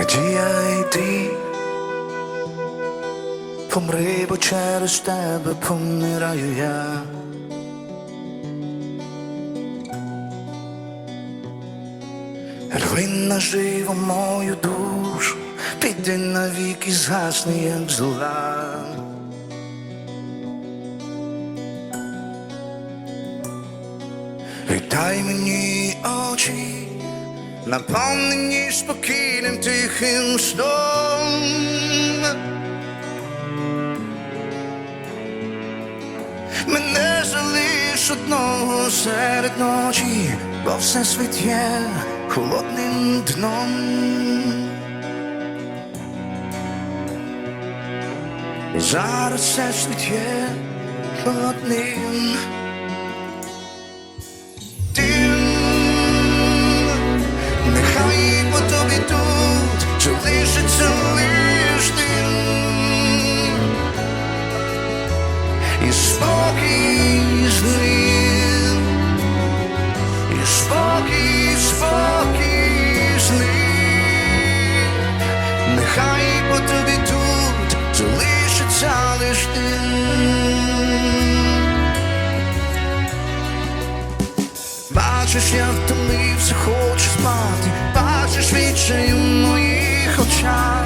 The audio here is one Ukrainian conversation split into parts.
Надія йди, помри, бо через тебе помираю я. Рви наживо мою душу, піди навіки згасни, як зла. Віддай мені очі, наповнені спокійним тихим сном. Мене залиш одного серед ночі, бо все світ є холодним дном. Зараз все світ є холодним. Дим, спокій з ним, і спокій, спокій з ним. Нехай по тобі тут залишиться лиш. Бачиш, я втомився, хочу спати, бачиш відчай у моїх очах.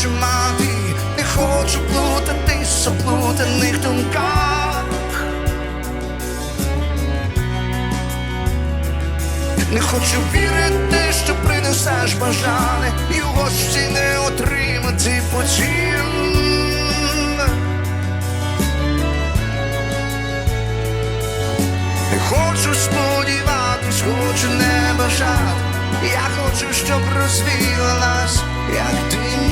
Хочу мати, не хочу плутатись у плутаних думках. Не хочу вірити, що принесеш бажане, і в гості не отримати потім. Не хочу сподіватись, хочу не бажати. Я хочу, щоб розвіяла нас, як дим.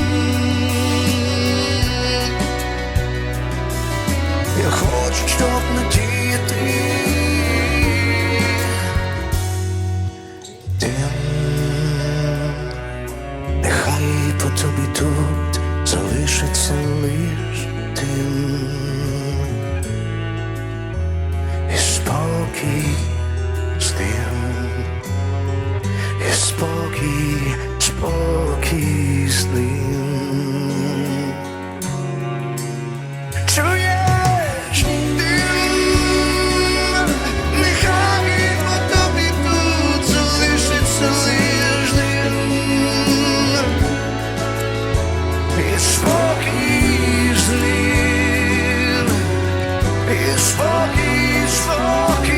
Я хочу, щоб надіяти. Дим. Нехай по тобі тут залишиться лиш тим. І спокій, спокій